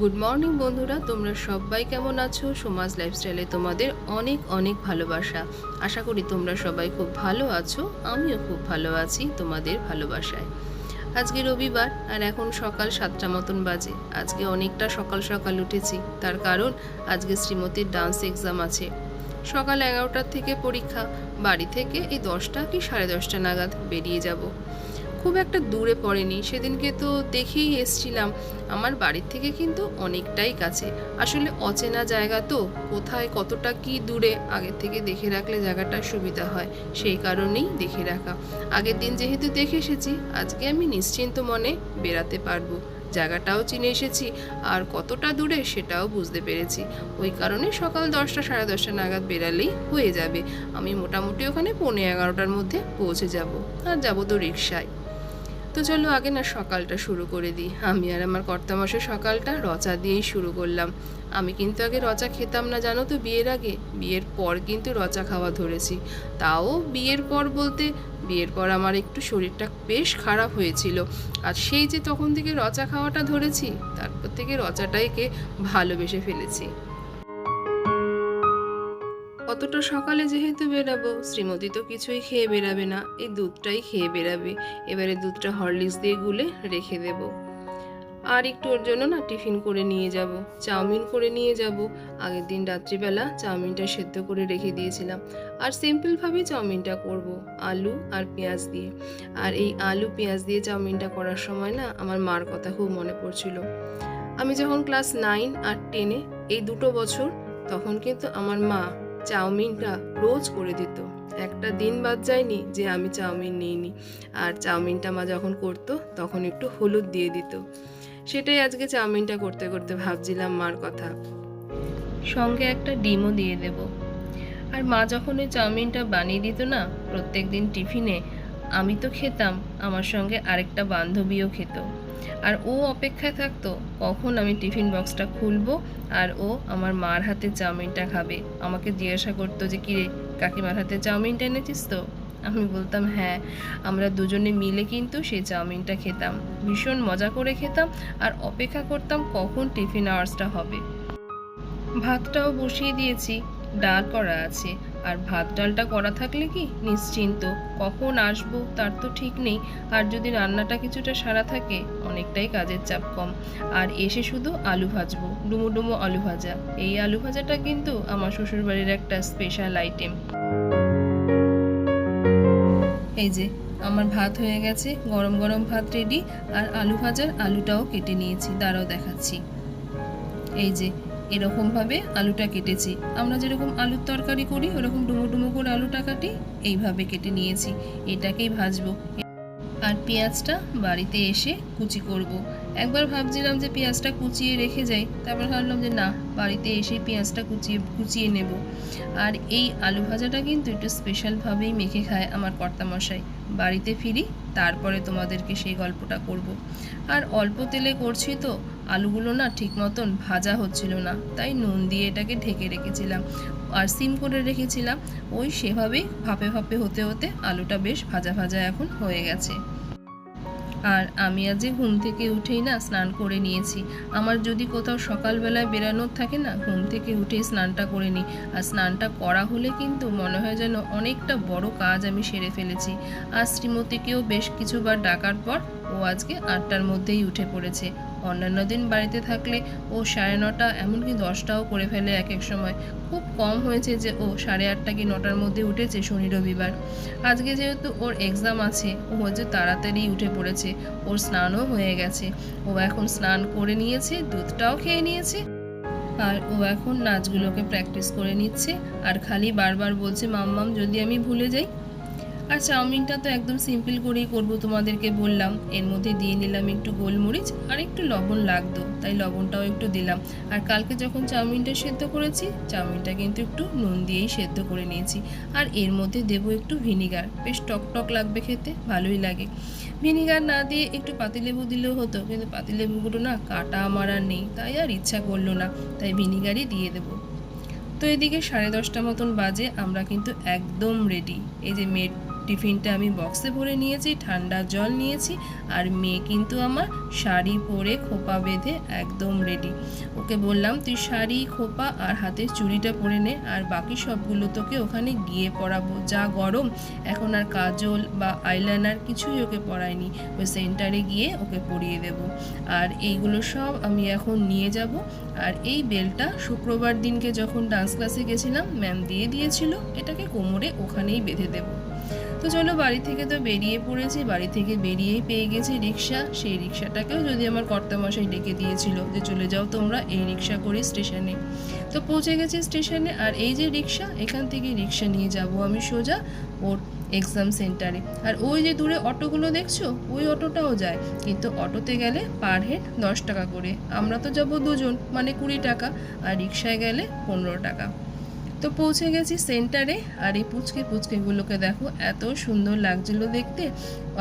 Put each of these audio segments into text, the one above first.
Good morning বন্ধুরা। তোমরা সবাই কেমন আছো? সমাজ লাইফস্টাইলে তোমাদের অনেক অনেক ভালোবাসা। আশা করি তোমরা সবাই খুব ভালো আছো। আমিও খুব ভালো আছি তোমাদের ভালোবাসায়। আজকে রবিবার, আর এখন সকাল সাতটা মতন বাজে। আজকে অনেকটা সকাল সকাল উঠেছি। তার কারণ, আজকে শ্রীমতীর ডান্স এক্সাম আছে। সকাল এগারোটার থেকে পরীক্ষা। বাড়ি থেকে এই দশটা কি সাড়ে দশটা নাগাদ বেরিয়ে যাব। খুব একটা দূরে পড়েনি। সেদিনকে তো দেখেই এসছিলাম। আমার বাড়ির থেকে কিন্তু অনেকটাই কাছে। আসলে অচেনা জায়গা তো। কোথায় কতটা কি দূরে আগের থেকে দেখে রাখলে জায়গাটা সুবিধা হয়। সেই কারণেই দেখে রাখা। আগের দিন যেহেতু দেখে এসেছি, আজকে আমি নিশ্চিন্ত মনে বেরাতে পারব। জায়গাটাও চিনে এসেছি। আর কতটা দূরে সেটাও বুঝতে পেরেছি। ওই কারণে সকাল দশটা, সাড়ে দশটা নাগাদ বেরালেই হয়ে যাবে। আমি মোটামুটি ওখানে পৌনে এগারোটার মধ্যে পৌঁছে যাব। আর যাব তো রিক্সায় তো চলো আগে না সকালটা শুরু করে দিই। আমি আর আমার কর্তামশাই সকালটা রচা দিয়েই শুরু করলাম। আমি কিন্তু আগে রচা খেতাম না, জানো তো বিয়ের আগে? বিয়ের পর কিন্তু রচা খাওয়া ধরেছি। তাও বিয়ের পর বলতে বিয়ের পর আমার একটু শরীরটা বেশ খারাপ হয়েছিল। আর সেই যে তখন থেকে রচা খাওয়াটা ধরেছি, তারপর থেকে রচাটাইকে ভালোবেসে ফেলেছি। অতটা সকালে যেহেতু বেরাবো, শ্রীমতী তো কিছুই খেয়ে বেরাবে না। এই দুধটাই খেয়ে বেরাবে। এবারে দুধটা হরলিক্স দিয়ে গুলে রেখে দেব। আর একটু ওর জন্য না টিফিন করে নিয়ে যাব। চাউমিন করে নিয়ে যাব। আগের দিন রাত্রিবেলা চাউমিনটা সেদ্ধ করে রেখে দিয়েছিলাম। আর সিম্পলভাবেই চাউমিনটা করব, আলু আর পেঁয়াজ দিয়ে। আর এই আলু, পেঁয়াজ দিয়ে চাউমিনটা করার সময় না আমার মার কথা খুব মনে পড়ছিল। আমি যখন ক্লাস নাইন আর টেনে এই দুটো বছর, তখন কিন্তু আমার মা চাউমিনটা রোজ করে দিত। একটা দিন বাদ যায়নি যে আমি চাউমিন নিইনি। আর চাউমিনটা মা যখন করতো, তখন একটু হলুদ দিয়ে দিত। সেটাই আজকে চাউমিনটা করতে করতে ভাবছিলাম মার কথা। সঙ্গে একটা ডিমও দিয়ে দেব। আর মা যখন ওই চাউমিনটা বানিয়ে দিত না প্রত্যেক দিন টিফিনে আমি তো খেতাম, আমার সঙ্গে আরেকটা বান্ধবীও খেত। আর ও অপেক্ষায় থাকতো, কখন আমি টিফিন বক্সটা খুলবো আর ও আমার মার হাতে চাউমিনটা খাবে? আমাকে জিজ্ঞাসা করতো যে, কিরে, কাকিমার হাতে চাউমিনটা এনেছিস তো? আমি বলতাম হ্যাঁ আমরা দুজনে মিলে কিন্তু সেই চাউমিনটা খেতাম। ভীষণ মজা করে খেতাম আর অপেক্ষা করতাম কখন টিফিন আওয়ার্সটা হবে। ভাতটাও বসিয়ে দিয়েছি, ডাল করা আছে। আর ভাত ডালটা করা থাকলে কি? নিশ্চিন্ত। কখন আসব তার তো ঠিক নেই। আর যদি রান্নাটা কিছুটা সারা থাকে, অনেকটাই কাজের চাপ কম। আর এসে শুধু আলু ভাজবো, ডুমো ডুমো আলু ভাজা। এই আলু ভাজাটা কিন্তু আমার শ্বশুরবাড়ির একটা স্পেশাল আইটেম এই যে, আমার ভাত হয়ে গেছে, গরম গরম ভাত রেডি আর আলু ভাজার আলুটাও কেটে নিয়েছি, দাঁড়াও দেখাচ্ছি। এই যে এরকমভাবে আলুটা কেটেছি। আমরা যেরকম আলুর তরকারি করি, ওরকম ডুমো ডুমো করে আলুটা কাটি, এইভাবে কেটে নিয়েছি। এটাকেই ভাজবো। আর পেঁয়াজটা বাড়িতে এসে কুচি করব। একবার ভাবছিলাম যে পেঁয়াজটা কুচিয়ে রেখে যাই, তারপর ভাবলাম যে না, বাড়িতে এসে পেঁয়াজটা কুচিয়ে কুচিয়ে নেব। আর এই আলু ভাজাটা কিন্তু একটু স্পেশালভাবেই মেখে খায় আমার কর্তামশাই। বাড়িতে ফিরি, তারপরে তোমাদেরকে সেই গল্পটা করব। আর অল্প তেলে করছি তো আলুগুলো না ঠিক মতন ভাজা হচ্ছিল না, তাই নুন দিয়ে এটাকে ঢেকে রেখেছিলাম আর সিম করে রেখেছিলাম। ওই সেভাবেই ভাপে ভাপে হতে হতে আলুটা বেশ ভাজা ভাজা এখন হয়ে গেছে। আর আমি আজ ঘুম থেকে উঠেই না স্নান করে নিয়েছি। আমার যদি কোথাও সকালবেলায় বেরানোর থাকে না, ঘুম থেকে উঠেই স্নানটা করে নিই। আর স্নানটা করা হলে কিন্তু মনে হয় যেন অনেকটা বড় কাজ আমি সেরে ফেলেছি। আর শ্রীমতীকেও বেশ কিছুবার ডাকার পর ও আজকে আটটার মধ্যেই উঠে পড়েছে। অন্যান্য দিন বাড়িতে থাকলে ও সাড়ে নটা, এমনকি দশটাও করে ফেলে এক এক সময়। খুব কম হয়েছে যে ও সাড়ে আটটা কি নটার মধ্যে উঠেছে শনি রবিবার। আজকে যেহেতু ওর এক্সাম আছে, ও হচ্ছে তাড়াতাড়ি উঠে পড়েছে, ওর স্নানও হয়ে গেছে। ও এখন স্নান করে নিয়েছে, দুধটাও খেয়ে নিয়েছে। আর ও এখন নাচগুলোকে প্র্যাকটিস করে নিচ্ছে, আর খালি বারবার বলছে, মাম্মাম, যদি আমি ভুলে যাই আর চাউমিনটা তো একদম সিম্পল করেই করব তোমাদেরকে বললাম। এর মধ্যে দিয়ে নিলাম একটু গোলমরিচ আর একটু লবণ লাগতো, তাই লবণটাও একটু দিলাম। আর কালকে যখন চাউমিনটা সেদ্ধ করেছি, চাউমিনটা কিন্তু একটু নুন দিয়েই সেদ্ধ করে নিয়েছি। আর এর মধ্যে দেব একটু ভিনিগার, বেশ টক টক লাগবে খেতে, ভালোই লাগে। ভিনিগার না দিয়ে একটু পাতিলেবু দিলেও হতো, কিন্তু পাতিলেবুগুলো না কাটা আমার আর নেই, তাই আর ইচ্ছা করল না, তাই ভিনিগারই দিয়ে দেবো। তো এদিকে সাড়ে দশটা মতন বাজে, আমরা কিন্তু একদম রেডি এই যে মেড টিফিনটা আমি বক্সে ভরে নিয়েছি, ঠান্ডা জল নিয়েছি আর মেয়ে কিন্তু আমার শাড়ি পরে খোপা বেঁধে একদম রেডি ওকে বললাম, তুই শাড়ি, খোপা আর হাতের চুড়িটা পরে নে আর বাকি সবগুলো তোকে ওখানে গিয়ে পরাবো। যা গরম, এখন আর কাজল বা আইলাইনার কিছুই ওকে পরায়নি ওই সেন্টারে গিয়ে ওকে পরিয়ে দেব। আর এইগুলো সব আমি এখন নিয়ে যাব। আর এই বেলটা শুক্রবার দিনকে যখন ডান্স ক্লাসে গেছিলাম ম্যাম দিয়ে দিয়েছিল, এটাকে কোমরে ওখানেই বেঁধে দেবো। তো চলো বাড়ি থেকে তো বেরিয়ে পড়েছি, বাড়ি থেকে বেরিয়েই পেয়ে গেছি রিক্সা। সেই রিক্সাটাকেও যদি আমার কর্তামশাই ডেকে দিয়েছিল যে চলে যাও তোমরা এই রিক্সা করে স্টেশনে। তো পৌঁছে গেছি স্টেশনে আর এই যে রিক্সা, এখান থেকে রিক্সা নিয়ে যাব আমি সোজা ওর এক্সাম সেন্টারে আর ওই যে দূরে অটোগুলো দেখছ, ওই অটোটাও যায়। কিন্তু অটোতে গেলে পার হেড দশ টাকা করে। আমরা তো যাব দুজন মানে কুড়ি টাকা, আর রিক্সায় গেলে পনেরো টাকা। তো পৌঁছে গেছি সেন্টারে আর এই পুচকে পুচকেগুলোকে দেখো, এত সুন্দর লাগছিল দেখতে।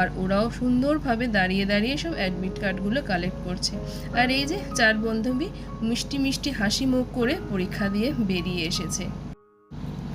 আর ওরাও সুন্দরভাবে দাঁড়িয়ে দাঁড়িয়ে সব অ্যাডমিট কার্ডগুলো কালেক্ট করছে। আর এই যে চার বান্ধবী মিষ্টি মিষ্টি হাসি মুখ করে পরীক্ষা দিয়ে বেরিয়ে এসেছে।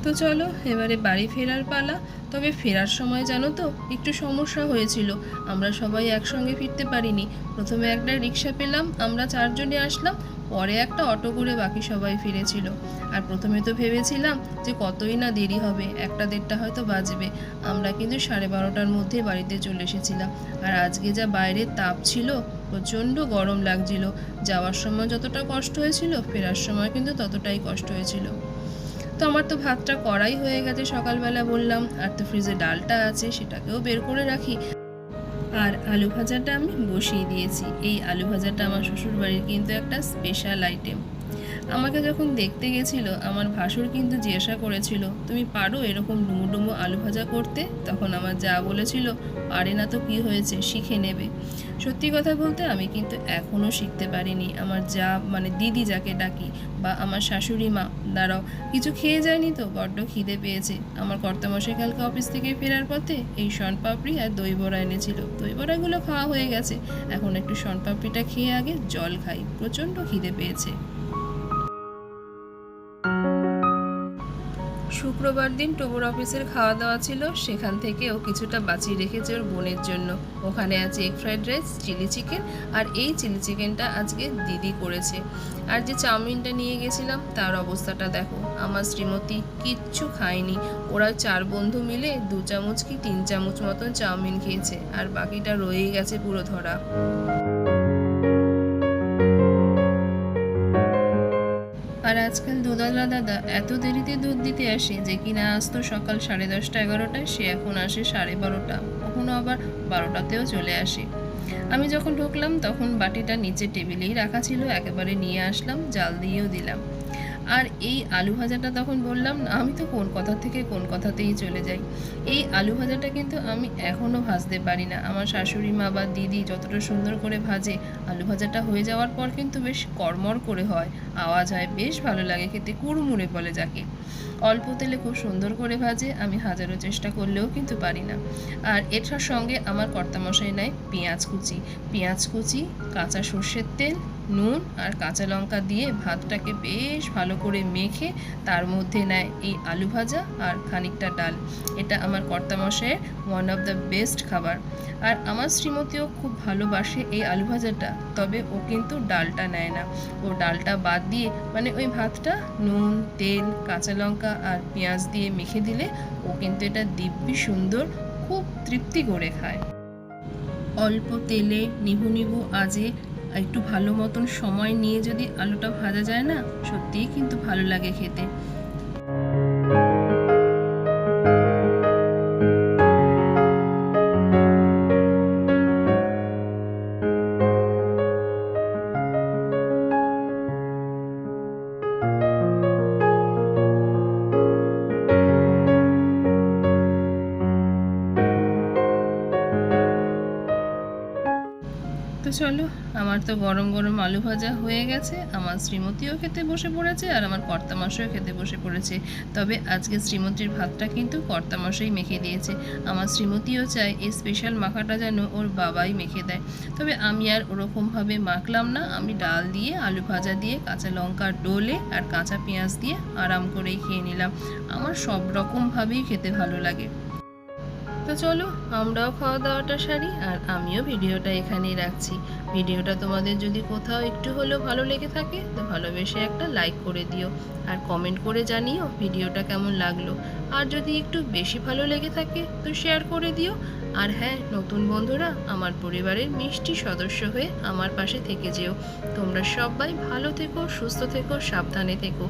তো চলো, এবারে বাড়ি ফেরার পালা। তবে ফেরার সময় জানো তো, একটু সমস্যা হয়েছিল। আমরা সবাই একসঙ্গে ফিরতে পারিনি। প্রথমে একটা রিক্সা পেলাম, আমরা চারজনে আসলাম, পরে একটা অটো করে বাকি সবাই ফিরেছিল। আর প্রথমে তো ভেবেছিলাম যে কতই না দেরি হবে, একটা দেড়টা হয়তো বাজবে। আমরা কিন্তু সাড়ে বারোটার মধ্যে বাড়িতে চলে এসেছিলাম। আর আজকে যা বাইরের তাপ ছিল, প্রচণ্ড গরম লাগছিল। যাওয়ার সময় যতটা কষ্ট হয়েছিল, ফেরার সময় কিন্তু ততটাই কষ্ট হয়েছিল। তো আমার তো ভাতটা করাই হয়ে গেছে সকালবেলা বললাম, আর তো ফ্রিজে ডালটা আছে, সেটাকেও বের করে রাখি। আর আলু ভাজাটা আমি বসিয়ে দিয়েছি। এই আলু ভাজাটা আমার শ্বশুরবাড়ির কিন্তু একটা স্পেশাল আইটেম আমাকে যখন দেখতে গেছিল, আমার ভাসুর কিন্তু জিজ্ঞাসা করেছিল, তুমি পারো এরকম ডুমো ডুমো আলু ভাজা করতে? তখন আমার যা বলেছিল, পারে না তো কি হয়েছে, শিখে নেবে। সত্যি কথা বলতে আমি কিন্তু এখনও শিখতে পারিনি। আমার যা মানে দিদি যাকে ডাকি বা আমার শাশুড়ি মা, দাঁড়াও, কিছু খেয়ে যায়নি তো? বড্ড খিদে পেয়েছে। আমার কর্তামশাই কালকে অফিস থেকে ফেরার পথে এই শনপাপড়ি আর দই বড়া এনেছিল। দই বড়াগুলো খাওয়া হয়ে গেছে। এখন একটু শনপাপড়িটা খেয়ে আগে জল খাই। প্রচণ্ড খিদে পেয়েছে। শুক্রবার দিন টবুর অফিসের খাওয়া দাওয়া ছিল। সেখান থেকে ও কিছুটা বাঁচিয়ে রেখেছে ওর বোনের জন্য। ওখানে আছে egg fried rice chilli chicken আর এই চিলি চিকেনটা আজকে দিদি করেছে। আর যে চাউমিনটা নিয়ে গেছিলাম, তার অবস্থাটা দেখো। আমার শ্রীমতী কিচ্ছু খায়নি। ওরা চার বন্ধু মিলে দু চামচ কি তিন চামচ মতন চাউমিন খেয়েছে। আর বাকিটা রয়েই গেছে পুরো ধরা। আর আজকাল দুধওয়ালা দাদা, এত দেরিতে দুধ দিতে আসে যে কিনা আসতো সকাল সাড়ে দশটা এগারোটায়, সে এখন আসে সাড়ে বারোটা। কখনো আবার বারোটাতেও চলে আসে। আমি যখন ঢুকলাম তখন বাটিটা নিচে টেবিলেই রাখা ছিল, একেবারে নিয়ে আসলাম, জাল দিয়েও দিলাম। আর এই আলু ভাজাটা তখন বললাম, না, আমি তো কোন কথা থেকে কোন কথাতেই চলে যাই। এই আলু ভাজাটা কিন্তু আমি এখনও ভাজতে পারি না। আমার শাশুড়ি মা বা দিদি যতটা সুন্দর করে ভাজে, আলু ভাজাটা হয়ে যাওয়ার পর কিন্তু বেশ কড়মড় করে হয়। আওয়াজ হয়, বেশ ভালো লাগে খেতে, কুড়মুড়ে বলে যাকে। অল্প তেলে খুব সুন্দর করে ভাজে, আমি হাজারো চেষ্টা করলেও কিন্তু পারি না। আর এটার সঙ্গে আমার কর্তামশাই নেয় পেঁয়াজ কুচি। পেঁয়াজ কুচি, কাঁচা সর্ষের তেল নুন আর কাঁচা লঙ্কা দিয়ে ভাতটাকে বেশ ভালো করে মেখে তার মধ্যে নেয় এই আলু ভাজা আর খানিকটা ডাল। এটা আমার কর্তামশাইয়ের ওয়ান অফ দ্য বেস্ট খাবার। আর আমার শ্রীমতীও খুব ভালোবাসে এই আলু ভাজাটা, তবে ও কিন্তু ডালটা নেয় না। ও ডালটা বাদ দিয়ে মানে ওই ভাতটা নুন, তেল, কাঁচা লঙ্কা আর পেঁয়াজ দিয়ে মেখে দিলে ও কিন্তু এটা দিব্যি সুন্দর, খুব তৃপ্তি করে খায়। অল্প তেলে নিভু নিভু আজে একটু ভালো মতন সময় নিয়ে যদি আলুটা ভাজা যায় না, সত্যিই কিন্তু ভালো লাগে খেতে। চলো আমার তো গরম গরম আলু ভাজা হয়ে গেছে, আমার শ্রীমতীও খেতে বসে পড়েছে আর আমার কর্তামশাইও খেতে বসে পড়েছে। তবে আজকে শ্রীমতীর ভাতটা কিন্তু কর্তামশাই মেখে দিয়েছে। আমার শ্রীমতীও চায় এই স্পেশাল মাখাটা যেন ওর বাবাই মেখে দেয়। তবে আমি আর ওরকমভাবে মাখলাম না, আমি ডাল দিয়ে, আলু ভাজা দিয়ে, কাঁচা লঙ্কা ডোলে আর কাঁচা পেঁয়াজ দিয়ে আরাম করেই খেয়ে নিলাম। আমার সব রকমভাবেই খেতে ভালো লাগে। তো চলো, আমরাও খাওয়া দাওয়াটা সারি আর আমিও ভিডিওটা এখানেই রাখছি। ভিডিওটা তোমাদের যদি কোথাও একটু হলেও ভালো লেগে থাকে, তো ভালোবেসে একটা লাইক করে দিও আর কমেন্ট করে জানিও ভিডিওটা কেমন লাগল। আর যদি একটু বেশি ভালো লেগে থাকে, তো শেয়ার করে দিও। আর হ্যাঁ নতুন বন্ধুরা, আমার পরিবারের মিষ্টি সদস্য হয়ে আমার পাশে থেকে যেও। তোমরা সবাই ভালো থেকো, সুস্থ থেকো, সাবধানে থেকো।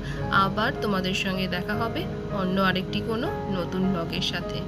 আবার তোমাদের সঙ্গে দেখা হবে অন্য আরেকটি কোনো নতুন ব্লগের সাথে।